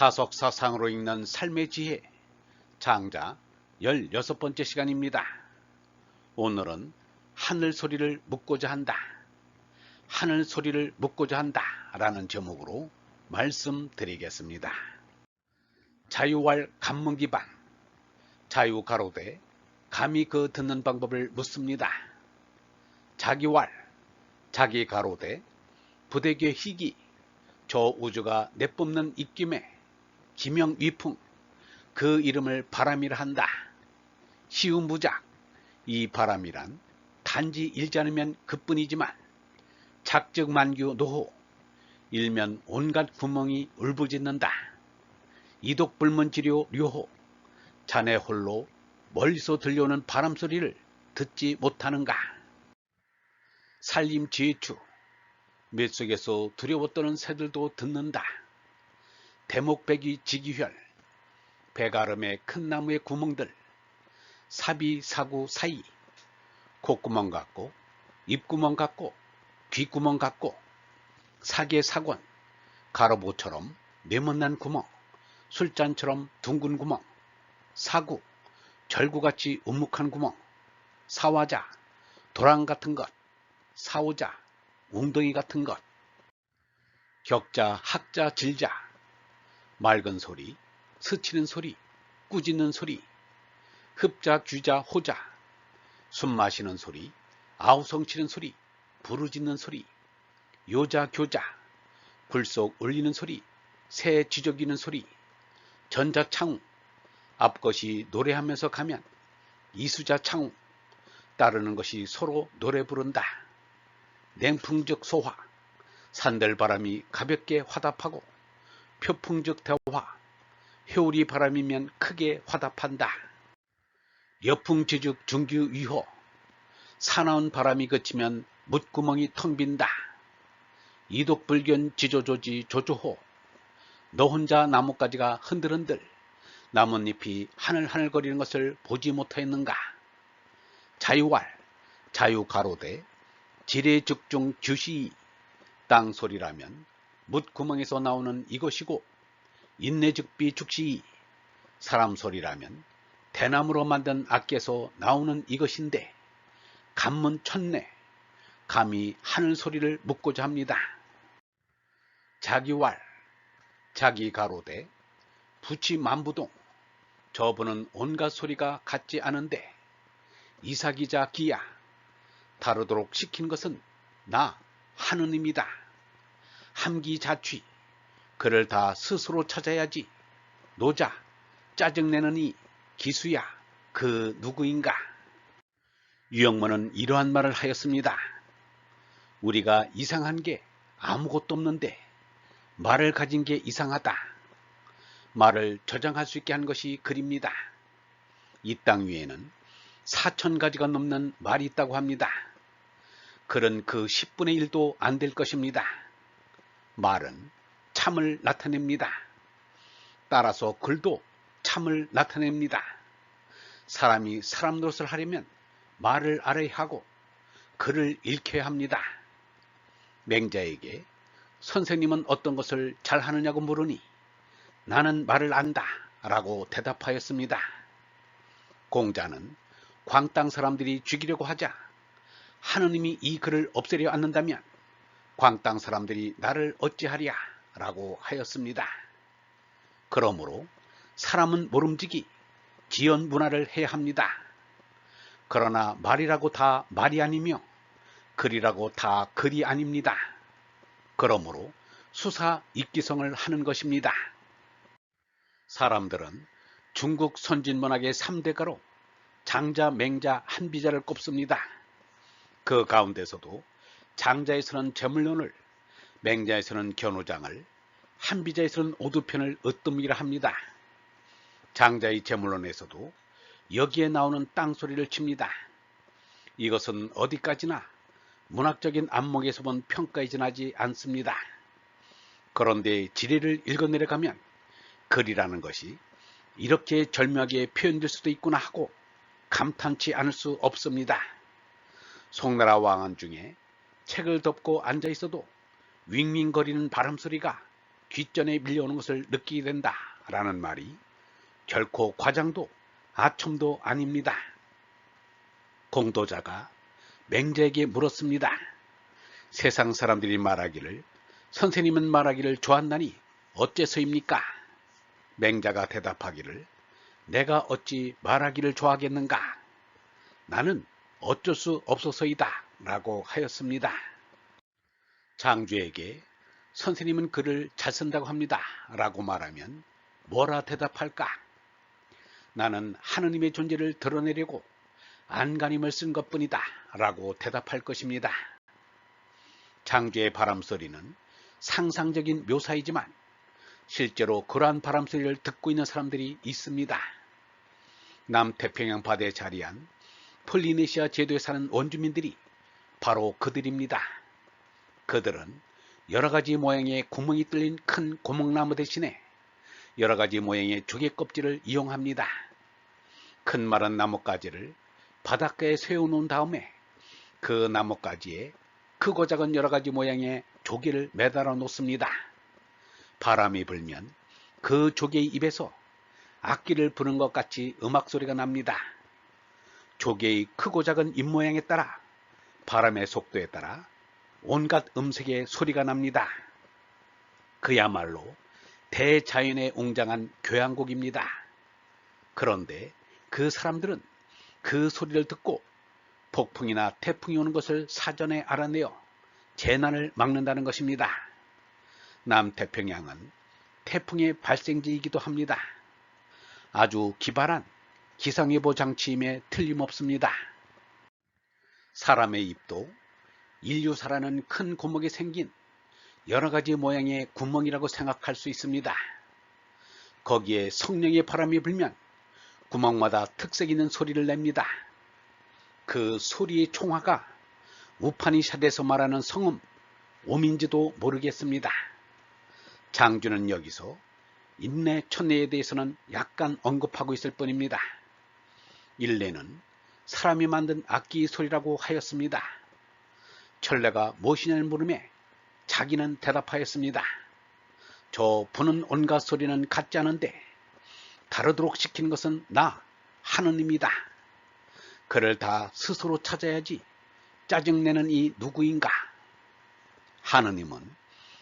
다속사상으로 읽는 삶의 지혜 장자 16번째 시간입니다. 오늘은 하늘 소리를 묻고자 한다. 하늘 소리를 묻고자 한다. 라는 제목으로 말씀드리겠습니다. 자유왈 감문기반 자유 가로되 감히 그 듣는 방법을 묻습니다. 자기왈 자기 가로되 부대교 희기 저 우주가 내뿜는 입김에 기명 위풍 그 이름을 바람이라 한다. 시운 부작 이 바람이란 단지 않으면 그뿐이지만 작적 만규 노호 일면 온갖 구멍이 울부짖는다. 이독 불문 치료 료호 자네 홀로 멀리서 들려오는 바람 소리를 듣지 못하는가? 살림 지혜추 뱃속에서 두려워 떠는 새들도 듣는다. 대목배기 지기혈 배가름의 큰 나무의 구멍들 사비 사구 사이 콧구멍 같고 입구멍 같고 귓구멍 같고 사계 사권 가로보처럼 네모난 구멍 술잔처럼 둥근 구멍 사구 절구같이 우묵한 구멍 사화자 도랑 같은 것 사오자 웅덩이 같은 것 격자 학자 질자 맑은 소리 스치는 소리 꾸짖는 소리 흡자 규자 호자 숨 마시는 소리 아우성치는 소리 부르짖는 소리 요자 교자 굴속 울리는 소리 새 지저귀는 소리 전자 창우 앞것이 노래하면서 가면 이수자 창우 따르는 것이 서로 노래 부른다. 냉풍적 소화 산들바람이 가볍게 화답하고 표풍적 대화 효리 바람이면 크게 화답한다. 여풍지죽 중규 위호 사나운 바람이 그치면 묻구멍이 텅 빈다. 이독불견 지조조지 조조호 너 혼자 나뭇가지가 흔들흔들 나뭇잎이 하늘하늘거리는 것을 보지 못하였는가 자유왈 자유가로대 지뢰죽중 규시 땅소리라면 묻구멍에서 나오는 이것이고 인내즉비 죽시 사람 소리라면 대나무로 만든 악기에서 나오는 이것인데 간문 천내 감히 하늘 소리를 묻고자 합니다. 자기왈 자기 가로대 부치 만부동 저분은 온갖 소리가 같지 않은데 이사기자 기야 다루도록 시킨 것은 나 하느님이다. 함기자취 그를 다 스스로 찾아야지 노자 짜증내는 이 기수야 그 누구인가 유영모는 이러한 말을 하였습니다. 우리가 이상한 게 아무것도 없는데 말을 가진 게 이상하다. 말을 저장할 수 있게 한 것이 글입니다. 이 땅 위에는 4천 가지가 넘는 말이 있다고 합니다. 글은 그 10분의 1도 안 될 것입니다. 말은 참을 나타냅니다. 따라서 글도 참을 나타냅니다. 사람이 사람 노릇을 하려면 말을 알아야 하고 글을 읽혀야 합니다. 맹자에게 선생님은 어떤 것을 잘하느냐고 물으니 나는 말을 안다 라고 대답하였습니다. 공자는 광땅 사람들이 죽이려고 하자 하느님이 이 글을 없애려 않는다면 광땅 사람들이 나를 어찌하랴 라고 하였습니다. 그러므로 사람은 모름지기 지연 문화를 해야 합니다. 그러나 말이라고 다 말이 아니며 글이라고 다 글이 아닙니다. 그러므로 수사 입기성을 하는 것입니다. 사람들은 중국 선진문학의 3대가로 장자, 맹자, 한비자를 꼽습니다. 그 가운데서도 장자에서는 재물론을, 맹자에서는 견우장을, 한비자에서는 오두편을 으뜸이라 합니다. 장자의 재물론에서도 여기에 나오는 땅소리를 칩니다. 이것은 어디까지나 문학적인 안목에서 본 평가에 지나지 않습니다. 그런데 지리를 읽어내려가면 글이라는 것이 이렇게 절묘하게 표현될 수도 있구나 하고 감탄치 않을 수 없습니다. 송나라 왕안 중에 책을 덮고 앉아 있어도 윙윙거리는 바람 소리가 귓전에 밀려오는 것을 느끼게 된다 라는 말이 결코 과장도 아첨도 아닙니다. 공도자가 맹자에게 물었습니다. 세상 사람들이 말하기를 선생님은 말하기를 좋아한다니 어째서입니까? 맹자가 대답하기를 내가 어찌 말하기를 좋아하겠는가? 나는 어쩔 수 없어서이다 라고 하였습니다. 장주에게 선생님은 글을 잘 쓴다고 합니다 라고 말하면 뭐라 대답할까? 나는 하느님의 존재를 드러내려고 안간힘을 쓴 것뿐이다 라고 대답할 것입니다. 장주의 바람소리는 상상적인 묘사이지만 실제로 그러한 바람소리를 듣고 있는 사람들이 있습니다. 남태평양 바다에 자리한 폴리네시아 제도에 사는 원주민들이 바로 그들입니다. 그들은 여러가지 모양의 구멍이 뚫린 큰 고목나무 대신에 여러가지 모양의 조개 껍질을 이용합니다. 큰 마른 나뭇가지를 바닷가에 세워놓은 다음에 그 나뭇가지에 크고 작은 여러가지 모양의 조개를 매달아 놓습니다. 바람이 불면 그 조개의 입에서 악기를 부는 것 같이 음악 소리가 납니다. 조개의 크고 작은 입모양에 따라 바람의 속도에 따라 온갖 음색의 소리가 납니다. 그야말로 대자연에 웅장한 교향곡입니다. 그런데 그 사람들은 그 소리를 듣고 폭풍이나 태풍이 오는 것을 사전에 알아내어 재난을 막는다는 것입니다. 남태평양은 태풍의 발생지이기도 합니다. 아주 기발한 기상예보 장치임에 틀림없습니다. 사람의 입도 인류사라는 큰 구멍이 생긴 여러가지 모양의 구멍이라고 생각할 수 있습니다. 거기에 성령의 바람이 불면 구멍마다 특색 있는 소리를 냅니다. 그 소리의 총화가 우파니샷에서 말하는 성음 오민지도 모르겠습니다. 장주는 여기서 인내 천내에 대해서는 약간 언급하고 있을 뿐입니다. 일례는 사람이 만든 악기 소리라고 하였습니다. 천례가 무엇이냐는 물음에 자기는 대답하였습니다. 저 부는 온갖 소리는 같지 않은데 다르도록 시키는 것은 나 하느님이다. 그를 다 스스로 찾아야지 짜증내는 이 누구인가? 하느님은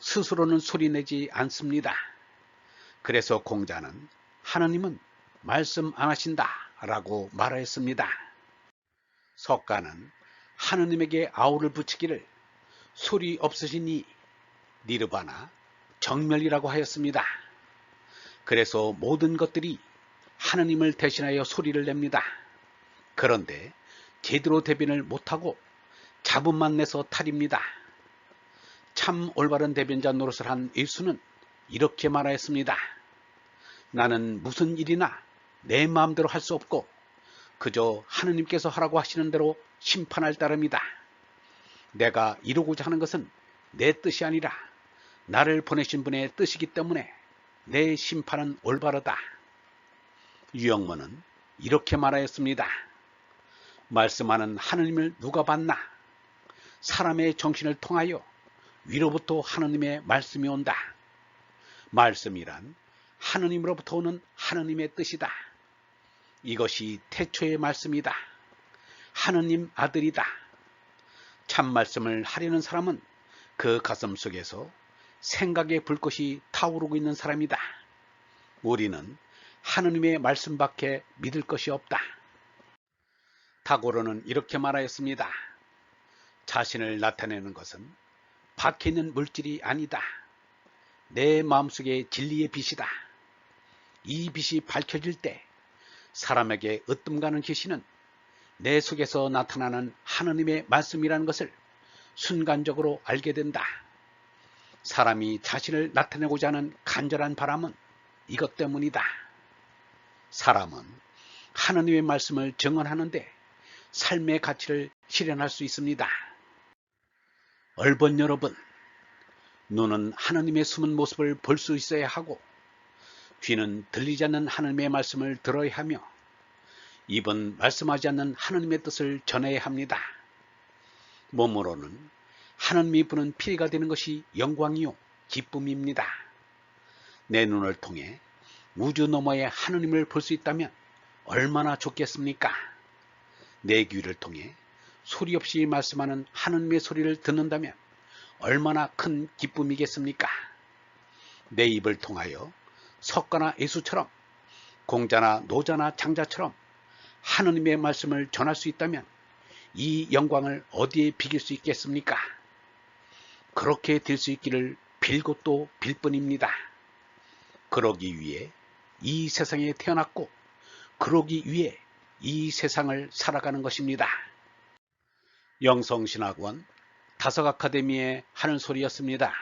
스스로는 소리내지 않습니다. 그래서 공자는 하느님은 말씀 안 하신다 라고 말하였습니다. 석가는 하느님에게 아우를 붙이기를 소리 없으시니 니르바나 정멸이라고 하였습니다. 그래서 모든 것들이 하느님을 대신하여 소리를 냅니다. 그런데 제대로 대변을 못하고 잡음만 내서 탈입니다. 참 올바른 대변자 노릇을 한 예수는 이렇게 말하였습니다. 나는 무슨 일이나 내 마음대로 할 수 없고 그저 하느님께서 하라고 하시는 대로 심판할 따름이다. 내가 이루고자 하는 것은 내 뜻이 아니라 나를 보내신 분의 뜻이기 때문에 내 심판은 올바르다. 유영모는 이렇게 말하였습니다. 말씀하는 하느님을 누가 봤나? 사람의 정신을 통하여 위로부터 하느님의 말씀이 온다. 말씀이란 하느님으로부터 오는 하느님의 뜻이다. 이것이 태초의 말씀이다. 하느님 아들이다. 참 말씀을 하려는 사람은 그 가슴 속에서 생각의 불꽃이 타오르고 있는 사람이다. 우리는 하느님의 말씀밖에 믿을 것이 없다. 타고르는 이렇게 말하였습니다. 자신을 나타내는 것은 밖에 있는 물질이 아니다. 내 마음속의 진리의 빛이다. 이 빛이 밝혀질 때 사람에게 으뜸가는 계시는 내 속에서 나타나는 하느님의 말씀이라는 것을 순간적으로 알게 된다. 사람이 자신을 나타내고자 하는 간절한 바람은 이것 때문이다. 사람은 하느님의 말씀을 증언하는데 삶의 가치를 실현할 수 있습니다. 얼번 여러분, 눈은 하느님의 숨은 모습을 볼 수 있어야 하고 귀는 들리지 않는 하느님의 말씀을 들어야 하며 입은 말씀하지 않는 하느님의 뜻을 전해야 합니다. 몸으로는 하느님이 부는 피가 되는 것이 영광이요 기쁨입니다. 내 눈을 통해 우주 너머의 하느님을 볼 수 있다면 얼마나 좋겠습니까? 내 귀를 통해 소리 없이 말씀하는 하느님의 소리를 듣는다면 얼마나 큰 기쁨이겠습니까? 내 입을 통하여 석가나 예수처럼 공자나 노자나 장자처럼 하느님의 말씀을 전할 수 있다면 이 영광을 어디에 비길 수 있겠습니까? 그렇게 될 수 있기를 빌고 또 빌 뿐입니다. 그러기 위해 이 세상에 태어났고 그러기 위해 이 세상을 살아가는 것입니다. 영성신학원 다석 아카데미의 하는 소리였습니다.